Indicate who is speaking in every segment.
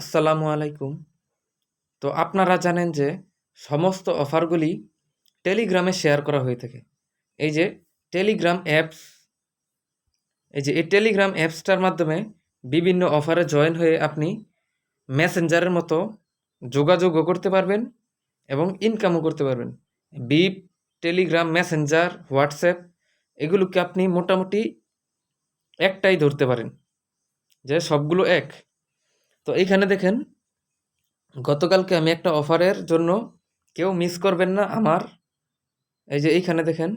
Speaker 1: আসসালামু আলাইকুম। তো আপনারা জানেন যে সমস্ত অফারগুলি টেলিগ্রামে শেয়ার করা হয়ে থাকে। এই যে টেলিগ্রাম অ্যাপস, এই যে এই টেলিগ্রাম অ্যাপসটার মাধ্যমে বিভিন্ন অফারে জয়েন হয়ে আপনি মেসেঞ্জারের মতো যোগাযোগও করতে পারবেন এবং ইনকামও করতে পারবেন। বিপ টেলিগ্রাম মেসেঞ্জার হোয়াটসঅ্যাপ এগুলোকে আপনি মোটামুটি একটাই ধরতে পারেন। যে সবগুলো এক। তো এইখানে দেখেন, গতকালকে আমি একটা অফারের জন্য কেউ মিস করবেন না আমার। এই যে এইখানে দেখেন,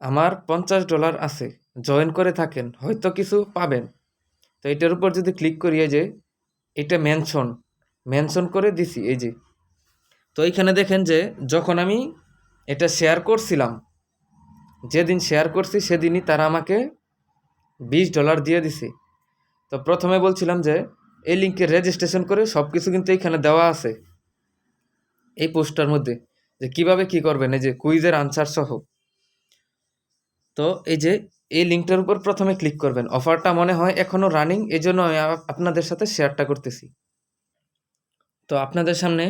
Speaker 1: আমার পঞ্চাশ ডলার আছে জয়েন করে থাকেন, হয়তো কিছু পাবেন। তো এটার উপর যদি ক্লিক করি, এই যে এটা মেনশন মেনশন করে দিছি, এই যে। তো এইখানে দেখেন যে, যখন আমি এটা শেয়ার করছিলাম, যেদিন শেয়ার করছি, সেদিনই তারা আমাকে বিশ ডলার দিয়ে দিছে। তো প্রথমে বলছিলাম যে, এই লিঙ্কে রেজিস্ট্রেশন করে সব কিছু কিন্তু এখানে দেওয়া আছে। এই পোস্টার মধ্যে যে কীভাবে কি করবেন, এই যে কুইজের আনসার সহ। তো এই যে, এই লিঙ্কটার উপর প্রথমে ক্লিক করবেন। অফারটা মনে হয় এখনও রানিং এই জন্য আমি আপনাদের সাথে শেয়ারটা করতেছি। তো আপনাদের সামনে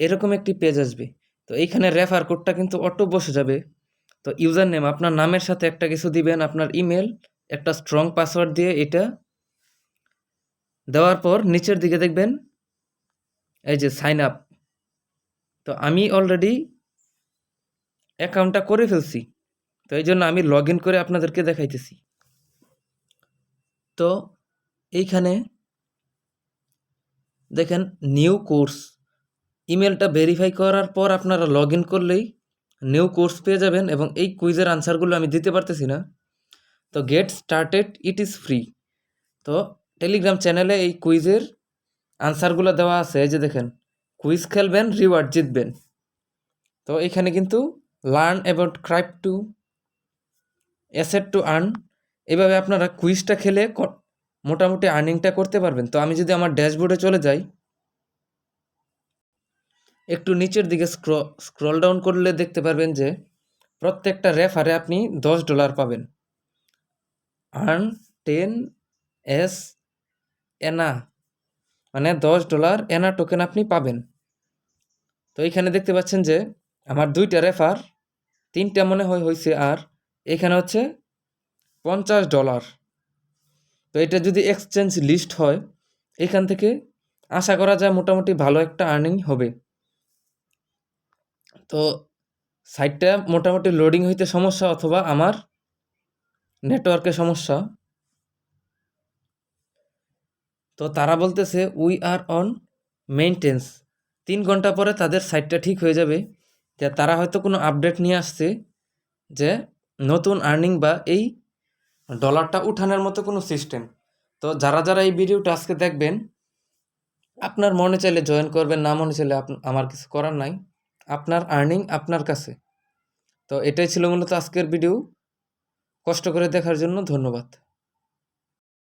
Speaker 1: এরকম একটি পেজ আসবে। তো এইখানে রেফার কোডটা কিন্তু অটো বসে যাবে। তো ইউজার নেম আপনার নামের সাথে একটা কিছু দিবেন, আপনার ইমেল একটা স্ট্রং পাসওয়ার্ড দিয়ে এটা দেওয়ার পর নিচের দিকে দেখবেন এই যে সাইন আপ তো আমি অলরেডি অ্যাকাউন্টটা করে ফেলছি। তো এই জন্য আমি লগ ইন করে আপনাদেরকে দেখাইতেছি। তো এইখানে দেখেন নিউ কোর্স ইমেলটা ভেরিফাই করার পর আপনারা লগ ইন করলেই নিউ কোর্স পেয়ে যাবেন এবং এই কুইজের আনসারগুলো আমি দিতে পারতেছি না। তো get started it is free তো টেলিগ্রাম চ্যানেলে এই কুইজের আনসারগুলো দেওয়া আছে, এই যে দেখেন কুইজ খেলবেন রিওয়ার্ড জিতবেন। তো এখানে কিন্তু learn about crypto asset to earn এভাবে আপনারা কুইজটা খেলে মোটামুটি আর্নিংটা করতে পারবেন। তো আমি যদি আমার ড্যাশবোর্ডে চলে যাই, একটু নিচের দিকে স্ক্র স্ক্রল ডাউন করলে দেখতে পারবেন যে প্রত্যেকটা রেফারে আপনি দশ ডলার পাবেন। আর্ন টেন এস এনা মানে দশ ডলার এনা টোকেন আপনি পাবেন। তো এইখানে দেখতে পাচ্ছেন যে আমার দুইটা রেফার তিনটা মনে হয় হয়েছে আর, এখানে হচ্ছে পঞ্চাশ ডলার। তো এটা যদি এক্সচেঞ্জ লিস্ট হয়, এখান থেকে আশা করা যায় মোটামুটি ভালো একটা আর্নিং হবে। তো সাইটটা মোটামুটি লোডিং হইতে সমস্যা অথবা আমার নেটওয়ার্কের সমস্যা। তো তারা বলতেছে উই আর অন মেনটেন্স তিন ঘণ্টা পরে তাদের সাইটটা ঠিক হয়ে যাবে। যে তারা হয়তো কোনো আপডেট নিয়ে আসছে যে নতুন আর্নিং বা এই ডলারটা উঠানোর মতো কোনো সিস্টেম তো যারা যারা এই ভিডিওটা আজকে দেখবেন, আপনার মনে চাইলে জয়েন করবেন, না মনে চাইলে আমার কিছু করার নাই। আপনার আর্নিং আপনার কাছে। তো এটাই ছিল মূলত আজকের ভিডিও কষ্ট করে দেখার জন্য ধন্যবাদ।